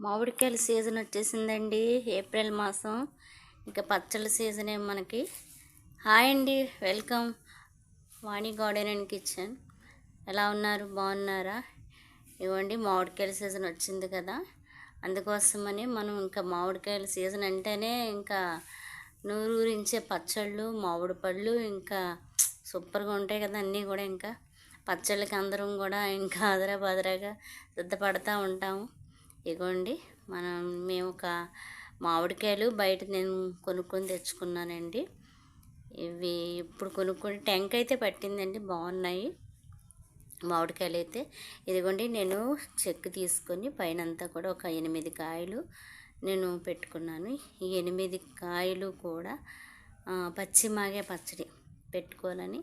మామిడికాయల season వచ్చేసిందండి April మాసం. ఇంకా పచ్చళ్ళ సీజనే మనకి. హాయ్ అండి welcome. Vani garden and kitchen. ఎలా ఉన్నారు? బాగున్నారా? ఇవ్వండి మామిడికాయల సీజన్ వచ్చింది కదా. అందుకోసమని మనం ఇంకా మామిడికాయల సీజన్ అంటేనే ఇంకా నూరూరించే పచ్చళ్ళు మామిడి పళ్ళు ఇంకా సూపర్గా ఉంటాయి కదా అన్నీ కూడా ఇంకా. పచ్చళ్ళకి అందరం కూడా ఇంకా అదరా బదరాగా సిద్ధపడతా ఉంటాము. ఇగోండి మనం మేము ఒక మామిడికాయలు బయట నేను కొనుక్కొని తెచ్చుకున్నానండి. ఇవి ఇప్పుడు కొనుక్కొని టెంక్ అయితే పట్టిందండి బాగున్నాయి. మామిడికాయలు అయితే ఇదిగోండి నేను చెక్కు తీసుకొని పైన అంతా కూడా ఒక ఎనిమిది కాయలు నేను పెట్టుకున్నాను. ఈ ఎనిమిది కాయలు కూడా ఆ, పచ్చి మాగే పచ్చడి పెట్టుకోవాలని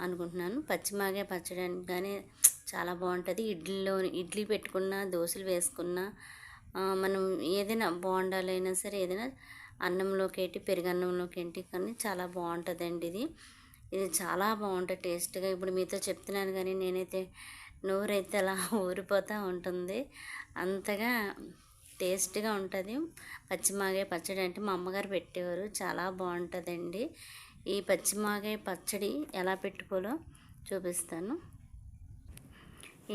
అనుకుంటున్నాను. పచ్చిమాగే పచ్చడానికి పచ్చడి చాలా బాగుంటుంది. ఇడ్లీలో ఇడ్లీ పెట్టుకున్నా దోశలు వేసుకున్నా మనం ఏదైనా బాగుండాలైనా సరే ఏదైనా అన్నంలోకి ఏంటి పెరుగన్నంలోకి ఏంటి కానీ చాలా బాగుంటుందండి ఇది. ఇది చాలా బాగుంటుంది టేస్ట్గా. ఇప్పుడు మీతో చెప్తున్నాను కానీ నేనైతే నోరైతే అలా ఊరిపోతూ ఉంటుంది. అంతగా టేస్ట్గా ఉంటుంది. పచ్చిమాగే పచ్చడి అంటే మా అమ్మగారు పెట్టేవారు. చాలా బాగుంటుందండి. ఈ పచ్చిమాగే పచ్చడి ఎలా పెట్టుకోలో చూపిస్తాను.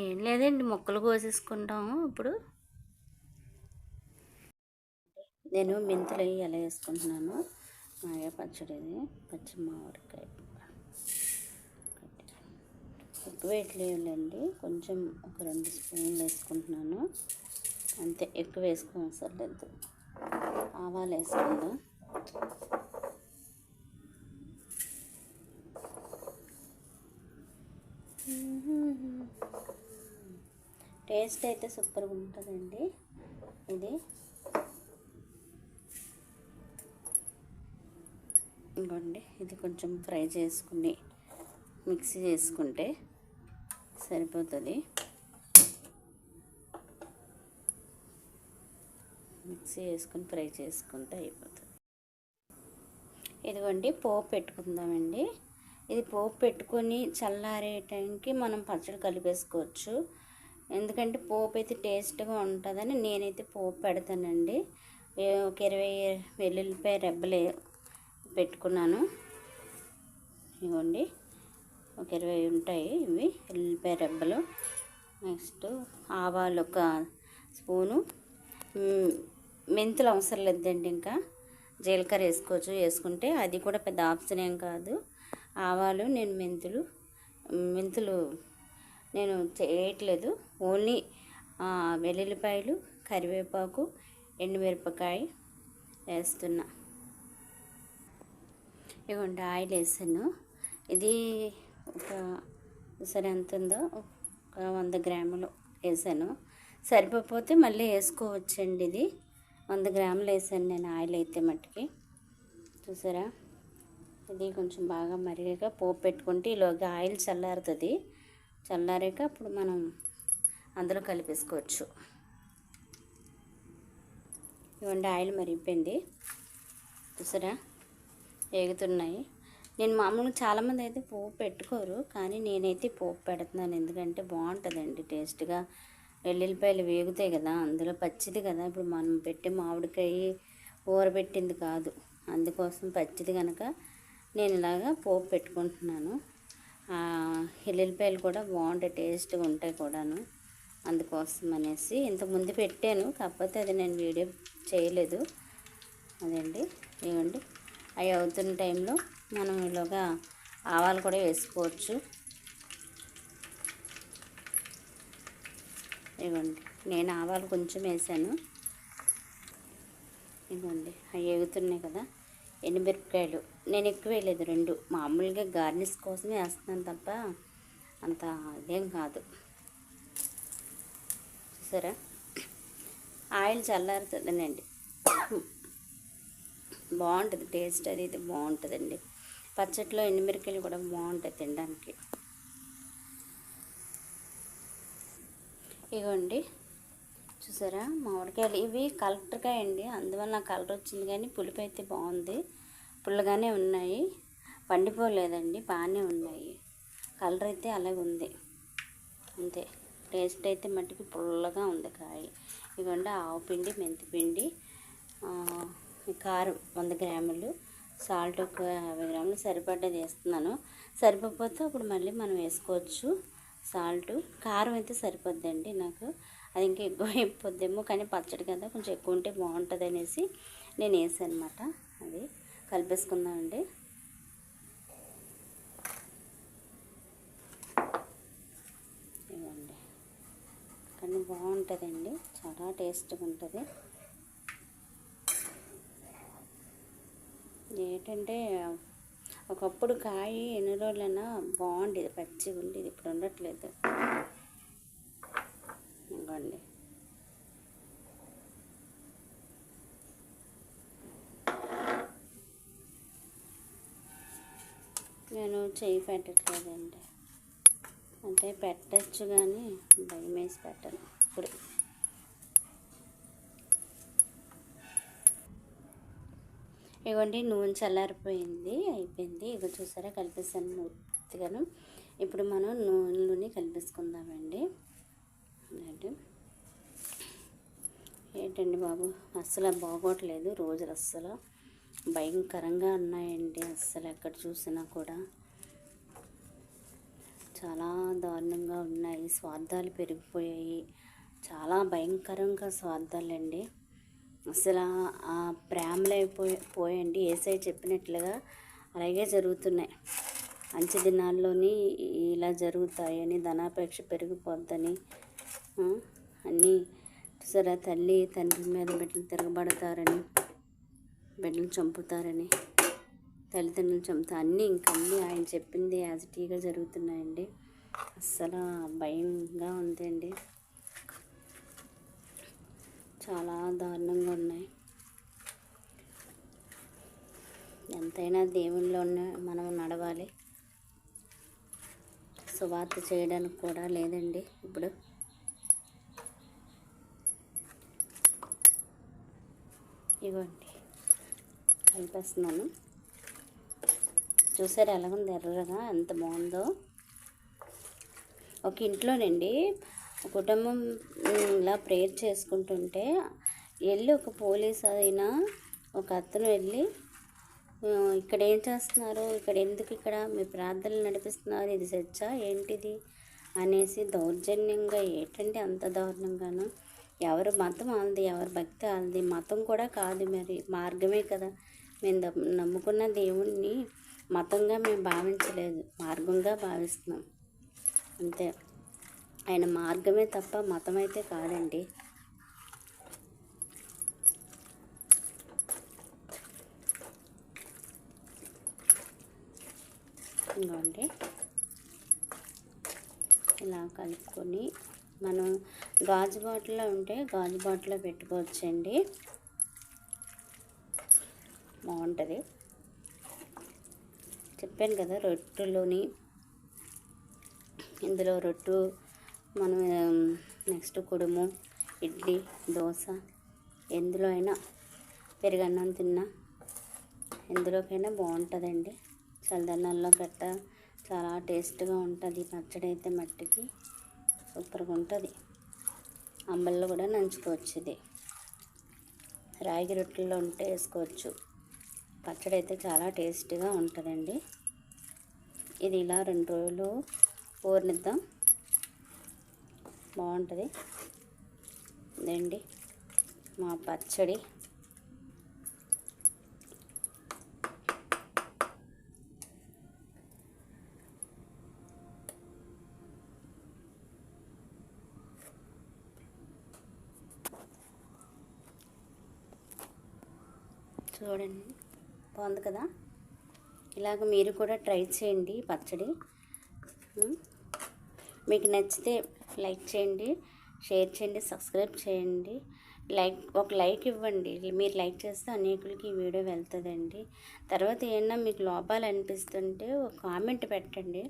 ఏం లేదండి ముక్కలు కోసేసుకుంటాము ఇప్పుడు. నేను మెంతులు అవి ఎలా వేసుకుంటున్నాను మాయ పచ్చడి ఇది పచ్చి మామిడికాయ ఎక్కువ వేయట్లేదులేండి కొంచెం ఒక రెండు స్పూన్లు వేసుకుంటున్నాను. అంతే ఎక్కువ వేసుకోవసరం లేదు. ఆవాలు వేసుకుందాం టేస్ట్ అయితే సూపర్గా ఉంటుందండి. ఇది. ఇంకోండి ఇది కొంచెం ఫ్రై చేసుకుని మిక్సీ చేసుకుంటే సరిపోతుంది. మిక్సీ వేసుకొని ఫ్రై చేసుకుంటే అయిపోతుంది. ఇదిగోండి పోపు పెట్టుకుందామండి. ఇది పోపు పెట్టుకొని చల్లారే టైంకి మనం పచ్చడి కలిపేసుకోవచ్చు. ఎందుకంటే పోపు అయితే టేస్ట్గా ఉంటుందని నేనైతే పోపు పెడతానండి. ఒక ఇరవై వెల్లుల్లిపాయ రెబ్బలు పెట్టుకున్నాను. ఇవ్వండి. ఒక ఇరవై ఉంటాయి ఇవి వెల్లుల్లిపాయ రెబ్బలు. నెక్స్ట్ ఆవాలు ఒక స్పూను. మెంతులు అవసరం లేదండి ఇంకా. జీలకర్ర వేసుకోవచ్చు. వేసుకుంటే అది కూడా పెద్ద ఆప్షన్ ఏం కాదు. ఆవాలు నేను మెంతులు మెంతులు నేను చేయట్లేదు. ఓన్లీ వెల్లుల్లిపాయలు కరివేపాకు ఎండుమిరపకాయ వేస్తున్నా. ఇవ్వండి ఆయిల్ వేసాను. ఇది ఒక సరే ఎంత ఉందో ఒక వంద గ్రాములు వేసాను. సరిపోతే మళ్ళీ వేసుకోవచ్చండి ఇది. వంద గ్రాములు వేసాను నేను ఆయిల్ అయితే మట్టుకి చూసారా? ఇది కొంచెం బాగా మరిగాక పోపు పెట్టుకుంటే ఈలోగా ఆయిల్ చల్లారుతుంది. చల్లారాక అప్పుడు మనం అందులో కలిపేసుకోవచ్చు. ఇవ్వండి ఆయిల్ మరిగిపోయింది. చూసారా? వేగుతున్నాయి నేను మామూలుగా చాలామంది అయితే పోపు పెట్టుకోరు కానీ నేనైతే పోపు పెడుతున్నాను. ఎందుకంటే బాగుంటుందండి టేస్ట్గా. వెల్లుల్లిపాయలు వేగుతాయి కదా అందులో పచ్చిది కదా. ఇప్పుడు మనం పెట్టే మామిడికాయ ఊరబెట్టింది కాదు. అందుకోసం పచ్చిది కనుక నేను ఇలాగా పోపు పెట్టుకుంటున్నాను. ఆ, కూడా బాగుంటాయి టేస్ట్గా ఉంటాయి కూడాను. అందుకోసం అనేసి ఇంతకుముందు పెట్టాను కాకపోతే అది నేను వీడియో చేయలేదు. అదండి ఇవ్వండి అవి అవుతున్న టైంలో మనం ఇలాగా ఆవాలు కూడా వేసుకోవచ్చు. ఇవ్వండి. నేను ఆవాలు కొంచెం వేసాను. ఇవ్వండి. అవి ఎగుతున్నాయి కదా. ఎండుమిరపకాయలు నేను ఎక్కువ వేయలేదు రెండు. మామూలుగా గార్నిష్ కోసమే వేస్తున్నాను తప్ప అంత అదేం కాదు. చూసారా? ఆయిల్ చల్లారుతుందండి బాగుంటుంది టేస్ట్ అది ఇది బాగుంటుందండి. పచ్చట్లో ఎండుమిరకాయలు కూడా బాగుంటాయి తినడానికి. ఇగోండి. చూసారా? మామిడికాయలు ఇవి కలెక్టర్కాయ అండి అందువల్ల నాకు కలర్ వచ్చింది కానీ పులుపు అయితే బాగుంది. పుల్లగానే ఉన్నాయి. పండిపోలేదండి బాగానే ఉన్నాయి. కలర్ అయితే అలాగే ఉంది. అంతే. టేస్ట్ అయితే మట్టికి పుల్లగా ఉంది కాయ. ఇవ్వండి ఆవు పిండి మెంతి పిండి కారం వంద గ్రాములు. సాల్ట్ ఒక యాభై గ్రాములు సరిపడ్డది వేస్తున్నాను. సరిపోతే అప్పుడు మళ్ళీ మనం వేసుకోవచ్చు సాల్ట్. కారం అయితే సరిపోద్దండి నాకు. అది ఇంకా ఎక్కువ అయిపోద్దేమో కానీ పచ్చడి కదా కొంచెం ఎక్కువ ఉంటే బాగుంటుంది అనేసి నేను వేసాను అనమాట అది. కలిపేసుకుందామండి. ఇవ్వండి. కానీ బాగుంటుందండి. చాలా టేస్ట్గా ఉంటుంది. ఏంటంటే ఒకప్పుడు కాయ ఎన్ని రోజులైనా బాగుండేది. పచ్చిగా ఉండేది ఇప్పుడు ఉండట్లేదు. ఇవ్వండి. నేను చేయి పెట్టట్లేదండి. అంటే పెట్టచ్చు కానీ భయం వేసి పెట్టను ఇప్పుడు. ఇవ్వండి నూనె చల్లారిపోయింది అయిపోయింది. ఇవి చూసారా కలిపేసాను పూర్తిగాను ఇప్పుడు మనం నూనెలోని కలిపేసుకుందామండి. ఏంటండి బాబు? అస్సలు బాగోట్లేదు రోజులు అస్సలు. భయంకరంగా ఉన్నాయండి అస్సలు ఎక్కడ చూసినా కూడా. చాలా దారుణంగా ఉన్నాయి. స్వార్థాలు పెరిగిపోయాయి. చాలా భయంకరంగా స్వార్థాలండి. అసలు ఆ ప్రేమలు అయిపోయి పోయండి. ఏసై చెప్పినట్లుగా అలాగే జరుగుతున్నాయి. మంచి దినాల్లోని ఇలా జరుగుతాయని ధనాపేక్ష పెరిగిపోద్దని అన్నీ సరే తల్లి తండ్రి మీద బిడ్డలు తిరగబడతారని. బిడ్డలు చంపుతారని తల్లిదండ్రులు చంపుతా అన్నీ ఇంకన్నీ ఆయన చెప్పింది యాజిటీగా జరుగుతున్నాయండి. అస్సలు భయంగా ఉందండి. చాలా దారుణంగా ఉన్నాయి. ఎంతైనా దేవుళ్ళలోనే మనం నడవాలి. సువార్త చేయడానికి కూడా లేదండి ఇప్పుడు. ఇవ్వండి కలిపేస్తున్నాను. చూసారు ఎలాగుంది ఎర్రగా ఎంత బాగుందో. ఒక ఇంట్లోనండి కుటుంబం ఇలా ప్రేయర్ చేసుకుంటుంటే వెళ్ళి ఒక పోలీస్ అయినా ఒక అతను వెళ్ళి ఇక్కడ ఏం చేస్తున్నారు ఇక్కడ ఎందుకు ఇక్కడ మీ ప్రార్థనలు నడిపిస్తున్నారు ఇది సచ్చా ఏంటిది అనేసి దౌర్జన్యంగా ఏంటంటే అంత దారుణంగాను? ఎవరు మతం వాళ్ళది ఎవరి భక్తి వాళ్ళది మతం కూడా కాదు మరి మార్గమే కదా. మేము నమ్ముకున్న దేవుణ్ణి మతంగా మేము భావించలేదు. మార్గంగా భావిస్తున్నాం. అంతే. ఆయన మార్గమే తప్ప మతం అయితే కాదండి. ఇంకోండి. ఇలా కలుపుకొని మనం గాజు బాటిల్లో ఉంటే గాజు బాటిల్లో పెట్టుకోవచ్చండి. బాగుంటుంది. చెప్పాను కదా రొట్టెలోని ఇందులో రొట్టు మనం నెక్స్ట్ కుడుము ఇడ్లీ దోశ ఎందులో అయినా పెరుగన్నం తిన్నా ఎందులోకైనా బాగుంటుందండి. చల్లదన్నంలో గట్ట చాలా టేస్ట్గా ఉంటుంది. పచ్చడి అయితే మట్టికి సూపర్గా ఉంటుంది. అంబల్లో కూడా నంచుకోవచ్చు ఇది. రాగి రొట్టెల్లో ఉంటే వేసుకోవచ్చు. పచ్చడి అయితే చాలా టేస్టీగా ఉంటుందండి. ఇది ఇలా రెండు రోజులు ఊరనిద్దాం. బాగుంటుంది. ఇదండి మా పచ్చడి. చూడండి. బాగుంది కదా? ఇలాగ మీరు కూడా ట్రై చేయండి పచ్చడి. మీకు నచ్చితే లైక్ చేయండి షేర్ చేయండి సబ్స్క్రైబ్ చేయండి. లైక్ ఒక లైక్ ఇవ్వండి. మీరు లైక్ చేస్తే అనేకులకి ఈ వీడియో వెళ్తుందండి. తర్వాత ఏమన్నా మీకు లోపాలు అనిపిస్తుంటే ఒక కామెంట్ పెట్టండి.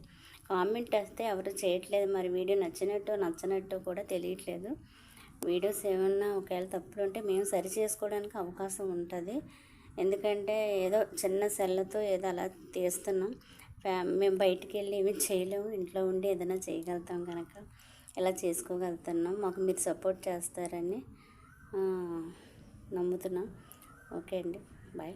కామెంట్ వేస్తే ఎవరు చేయట్లేదు. మరి వీడియో నచ్చినట్టు నచ్చనట్టు కూడా తెలియట్లేదు. వీడియోస్ ఏమన్నా ఒకవేళ తప్పులు ఉంటే మేము సరి చేసుకోవడానికి అవకాశం ఉంటుంది. ఎందుకంటే ఏదో చిన్న సెల్లతో ఏదో అలా తీస్తున్నాం. ఫ్యా మేము బయటికి వెళ్ళి ఏమీ చేయలేము. ఇంట్లో ఉండి ఏదైనా చేయగలుగుతాం కనుక ఇలా చేసుకోగలుగుతున్నాం. మాకు మీరు సపోర్ట్ చేస్తారని నమ్ముతున్నాం. ఓకే అండి. బాయ్.